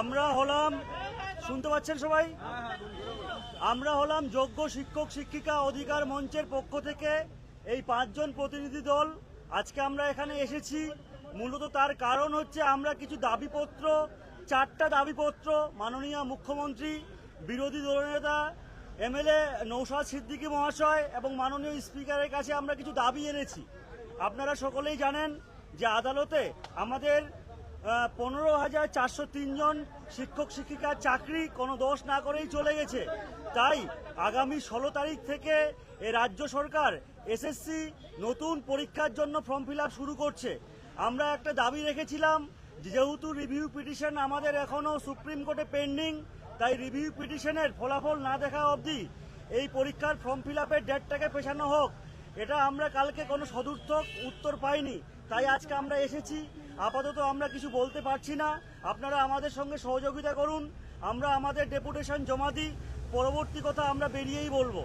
আমরা হলাম, শুনতে পাচ্ছেন সবাই? আমরা হলাম যোগ্য শিক্ষক, শিক্ষিকা অধিকার মঞ্চের পক্ষ থেকে এই পাঁচজন প্রতিনিধি দল। আজকে আমরা এখানে এসেছি। মূলত তার কারণ হচ্ছে আমরা কিছু দাবিপত্র, চারটা দাবিপত্র মাননীয় মুখ্যমন্ত্রী, বিরোধী দলনেতা, এমএলএ নৌশাদ সিদ্দিকী মহাশয় এবং মাননীয় স্পিকারের কাছে আমরা কিছু দাবি এনেছি। আপনারা সকলেই জানেন যে আদালতে আমাদের পনেরো হাজার চারশো তিনজন শিক্ষক শিক্ষিকার চাকরি, কোনো দোষ না করেই চলে গেছে। তাই আগামী ষোলো তারিখ থেকে এ রাজ্য সরকার এসএসসি নতুন পরীক্ষার জন্য ফর্ম ফিল শুরু করছে। আমরা একটা দাবি রেখেছিলাম যেহেতু রিভিউ পিটিশন আমাদের এখনও সুপ্রিম কোর্টে পেন্ডিং, তাই রিভিউ পিটিশনের ফলাফল না দেখা অবধি এই পরীক্ষার ফর্ম ফিল আপের ডেটটাকে পেছানো হোক। এটা আমরা কালকে কোনো সদর্থক উত্তর পাইনি, তাই আজকে আমরা এসেছি। আপাতত আমরা কিছু বলতে পারছি না। আপনারা আমাদের সঙ্গে সহযোগিতা করুন। আমরা আমাদের ডেপুটেশন জমা দিই। পরবর্তী কথা আমরা বেরিয়েই বলব।